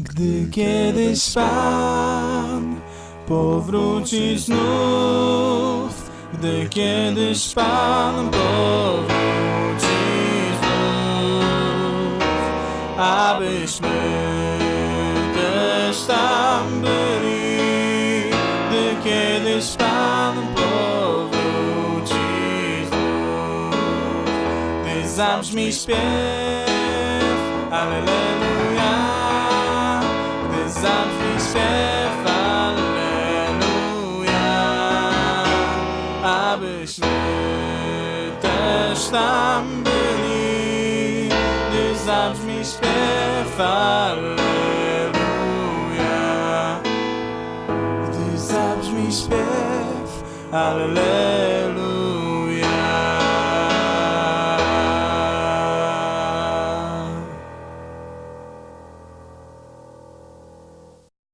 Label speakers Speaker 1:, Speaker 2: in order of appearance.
Speaker 1: Gdy kiedyś Pan powróci znów, gdy kiedyś Pan powróci znów, abyśmy też tam byli, gdy kiedyś Pan powróci znów, gdy zabrzmi śpiew, śpiew, Alleluja, abyśmy też tam byli, gdy zabrzmi śpiew, Alleluja, gdy zabrzmi śpiew, Alleluja.